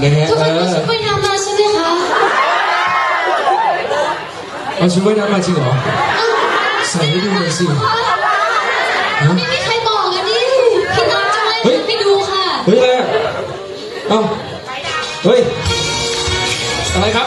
ไงฮะทุกคนก็ชุดว่ายน้ำมาใช่ไหมคะเอาชุดว่ายน้ำมาจริงเหรอใส่ให้ดูหน่อยสิฮะไม่มีใครบอกอันนี้พี่น้องจะไม่ไปดูค่ะเฮ้ยอะไรอะเอ้าเฮ้ยอะไรครับ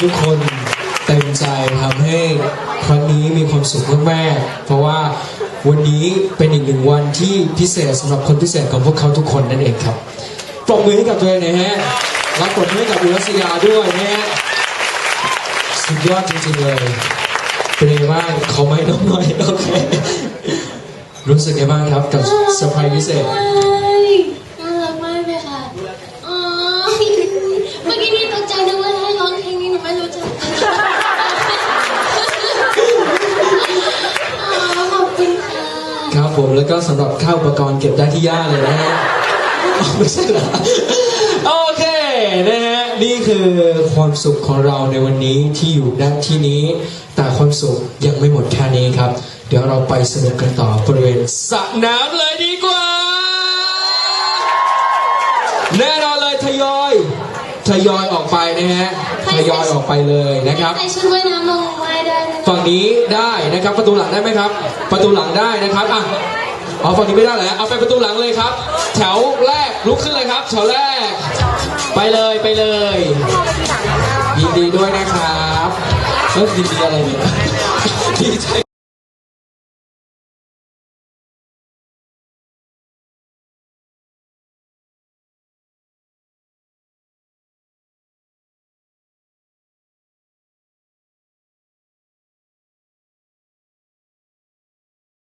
ทุกคนเต็มใจทำให้ครั้งนี้มีความสุขมากๆเพราะว่าวันนี้เป็นอีกหนึ่งวันที่พิเศษสำหรับคนพิเศษของพวกเขาทุกคนนั่นเองครับปรบมือให้กับตัวเองนะฮะรับปรบมือให้กับอุรัสยาด้วยนะฮะสุดยอดจริงๆเลยเป็นไงบ้างเขาไม่น้องน่อยโอเครู้สึกไงบ้างครับกับเซอร์ไพรส์พิเศษ ผมแล้วก็สำหรับข้าวอุปกรณ์เก็บได้ที่ย่าเลยนะฮะไม่ใช่เหรอโอเคนะฮะนี่คือความสุขของเราในวันนี้ที่อยู่ด้านที่นี้ แต่ความสุขยังไม่หมดแค่นี้ครับ เดี๋ยวเราไปสนุกกันต่อบริเวณสระน้ำเลยดีกว่า แน่นอนเลยทยอย ทยอยออก ไปนะฮะทยอยออกไปเลยนะครับใส่ชุดว่ายน้ำลงว่ายได้ไหมฝั่งนี้ได้นะครับประตูหลังได้ไหมครับ ประตูหลังได้นะครับอะเอาฝั่งนี้ไม่ได้เหรอเอาไปประตูหลังเลยครับ แถวแรกลุกขึ้นเลยครับแถวแรก ไปเลยไปเลยยินดีด้วยนะครับเออยินดีอะไรเนี่ยดีใจ